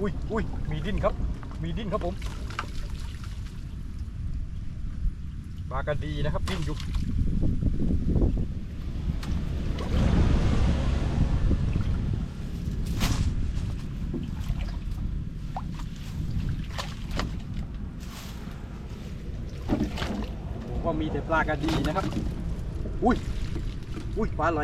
อุ้ยอุ้ยมีดิ้นครับ มีดิ้นครับผมปลากระดีนะครับดิ้นอยู่ผมว่ามีแต่ปลากระดีนะครับ อุ้ย อุ้ยปลาไหล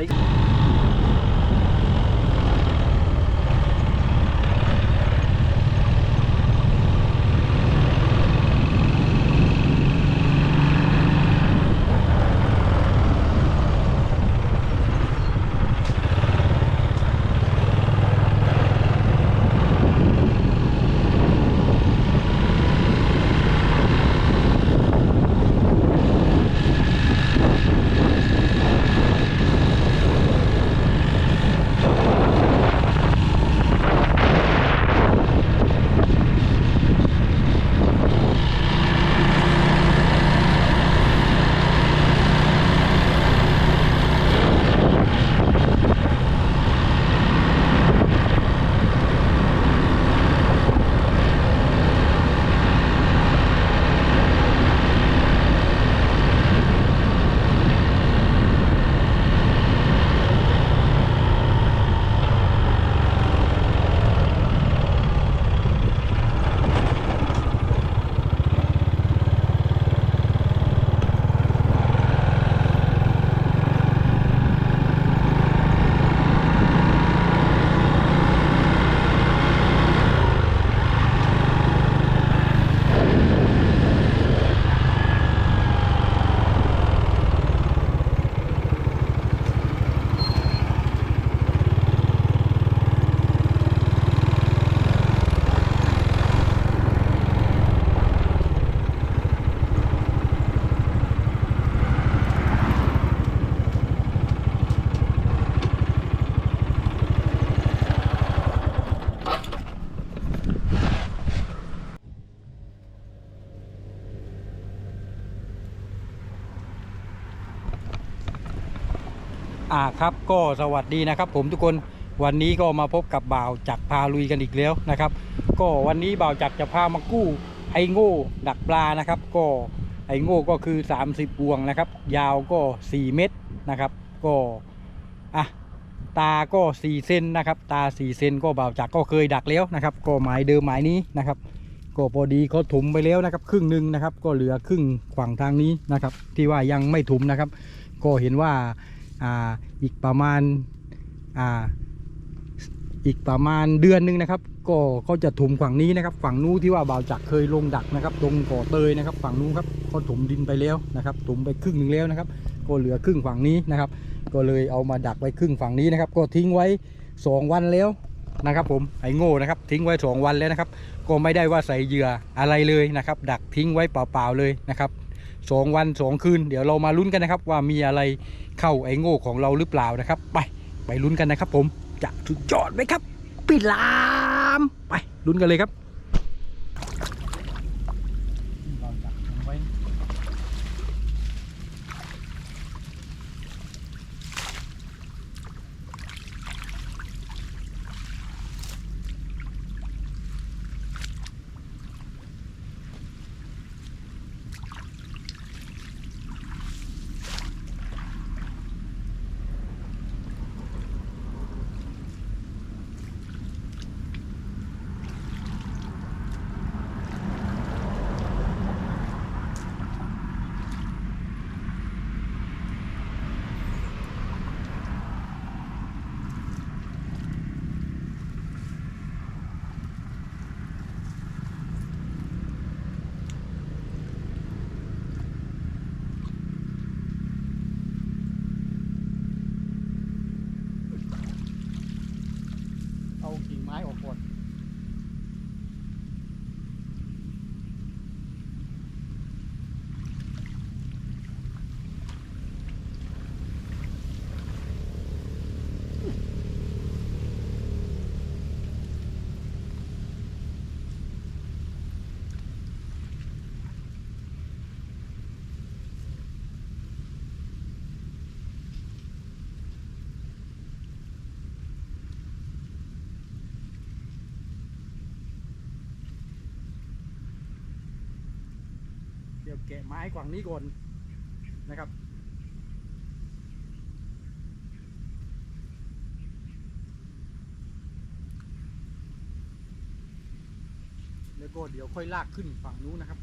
อ่าครับก็สวัสดีนะครับ ผมทุกคนวันนี้ก็มาพบกับบ่าวจักพาลุยกันอีกแล้วนะครับ ก็วันนี้บ่าวจักจะพามากู้ไอ้โง่ดักปลานะครับ ก็ไอ้โง่ก็คือ 30บวงนะครับ ยาวก็ 4 เมตรนะครับ ก็อะตาก็ 4 เซนนะครับ ตา 4 เซนก็บ่าวจักก็เคยดักแล้วนะครับ ก็หมายเดิมหมายนี้นะครับ ก็พอดีเขาถุมไปแล้วนะครับ ครึ่งหนึ่งนะครับ ก็เหลือครึ่งฝั่งทางนี้นะครับ ที่ว่ายังไม่ถุมนะครับ ก็เห็นว่า อ่าอีกประมาณอ่าอีกประมาณเดือนหนึ่งนะครับ ก็เขาจะถมฝั่งนี้นะครับ ฝั่งนู้นที่ว่าบ่าวจักเคยลงดักนะครับ ตรงก่อเตยนะครับ ฝั่งนู้นครับเขาถมดินไปแล้วนะครับถมไปครึ่งหนึ่งแล้วนะครับ ก็เหลือครึ่งฝั่งนี้นะครับ ก็เลยเอามาดักไว้ครึ่งฝั่งนี้นะครับ ก็ทิ้งไว้ 2 วันแล้วนะครับ ผมไอ้โง่นะครับ ทิ้งไว้ 2 วันแล้วนะครับ ก็ไม่ได้ว่าใส่เหยื่ออะไรเลยนะครับ ดักทิ้งไว้เปล่าๆเลยนะครับ สองวันสองคืน เดี๋ยวเรามาลุ้นกันนะครับ ว่ามีอะไรเข้าไอ้โง่ของเราหรือเปล่านะครับ ไปไปลุ้นกันนะครับ ผมจะสุดยอดไหมครับปิดลาม ไปลุ้นกันเลยครับ กะไม้กว่างนี้ก่อนนะครับ แล้วก็เดี๋ยวค่อยลากขึ้นฝั่งนู้นนะครับ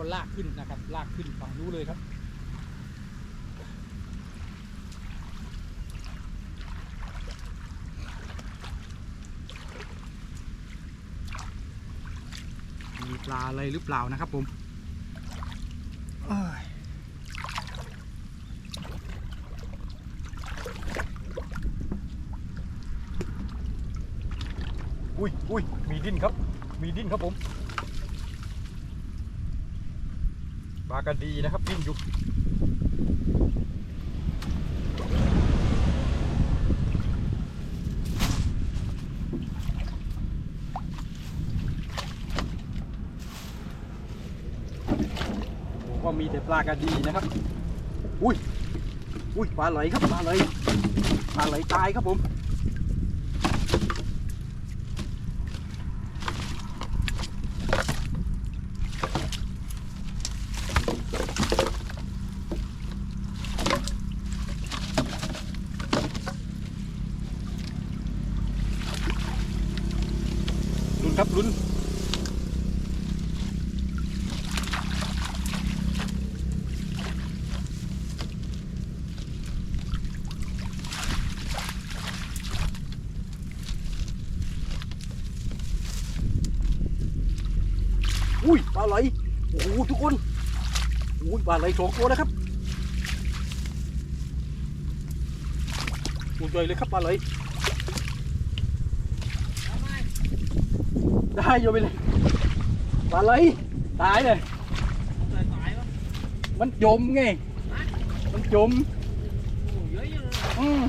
ก็ลากขึ้นนะครับ ลากขึ้นฝั่งนู้นเลยครับมีปลาอะไรหรือเปล่านะครับผมอุ้ยอุ้ยมีดิ้นครับ มีดิ้นครับผม ปลากระดีนะครับดิ้นอยู่ก็มีแต่ปลากระดีนะครับ อุ้ย อุ้ย ปลาไหลครับ ปลาไหล ปลาไหลตายครับผม ครับลุ้นอุ้ยปลาไหลโอ้โหทุกคนอุ้ยปลาไหลสองตัวนะครับตัวใหญ่เลยครับปลาไหล ได้โยไปเลยปลาไหลตายเลยมันจมไง มันจมอืม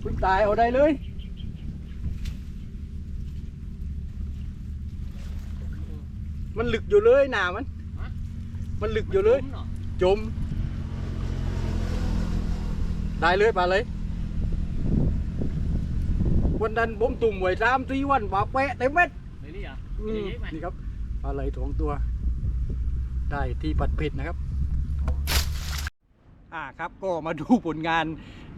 เพิ่งตายเอาได้เลยมันลึกอยู่เลยหนามัน มันลึกอยู่เลย จม ได้เลยปลาเลย วันนั้นผมตุ่มไว้สามสี่วันว่าแปะเต็มเม็ดอืมนี่ครับปลาไหลสองตัว ได้ที่ปัดเผ็ดนะครับ อ่าครับก็มาดูผลงาน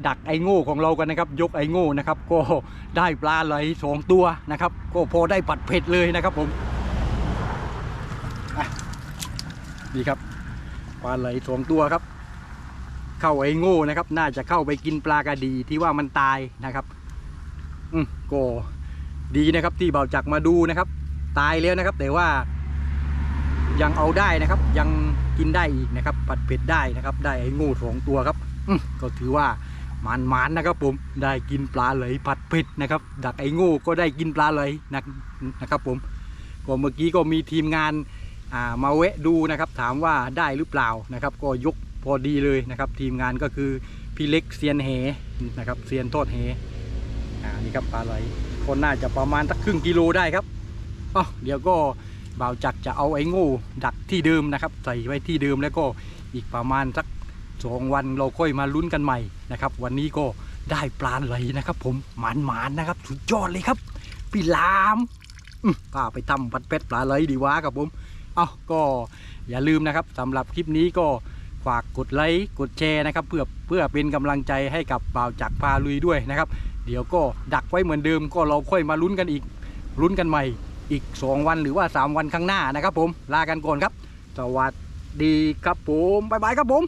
ดักไอโง่ของเรากันนะครับ ยกไอโง่นะครับ ก็ได้ปลาไหลสองตัวนะครับ ก็พอได้ปัดเผ็ดเลยนะครับผมอะนี่ครับปลาไหลสองตัวครับ เข้าไอโง่นะครับ น่าจะเข้าไปกินปลากระดีที่ว่ามันตายนะครับ อืมก็ดีนะครับที่เบาจักมาดูนะครับ ตายแล้วนะครับ แต่ว่ายังเอาได้นะครับ ยังกินได้อีกนะครับปัดเผ็ดได้นะครับ ได้ไอ้งูสองตัวครับอืมก็ถือว่ามันมันๆนะครับผมได้กินปลาไหลผัดเผ็ดนะครับ ดักไอ้งูก็ได้กินปลาไหลนะนะครับ ผมก็เมื่อกี้ก็มีทีมงานามาแวะดูนะครับ ถามว่าได้หรือเปล่านะครับ ก็ยกพอดีเลยนะครับ ทีมงานก็คือพี่เล็กเซียนเหนะครับเซียนทอดเห อ่านี่ครับปลาไหลก็น่าจะประมาณสักครึ่งกิโลได้ครับอ๋อเดี๋ยวก็บ่าวจักรจะเอาไอ้โง่ดักที่เดิมนะครับ ใส่ไว้ที่เดิมแล้วก็อีกประมาณสักสองวันเราค่อยมาลุ้นกันใหม่นะครับ วันนี้ก็ได้ปลาไหลนะครับ ผมหมานหมานๆนะครับ สุดยอดเลยครับพี่ลามอืมก็ไปทำปัดเป็ดปลาไหลดีวะครับผมเอาก็อย่าลืมนะครับสำหรับคลิปนี้ก็ฝากกดไลค์กดแชร์นะครับ เพื่อเพื่อเป็นกำลังใจให้กับบ่าวจักรพาลุยด้วยนะครับ เดี๋ยวก็ดักไว้เหมือนเดิมก็เราค่อยมาลุ้นกันอีกลุ้นกันใหม่อีก 2 วันหรือว่า 3 วันข้างหน้านะครับผมลากันก่อนครับ สวัสดีครับผมบ๊ายบายครับผม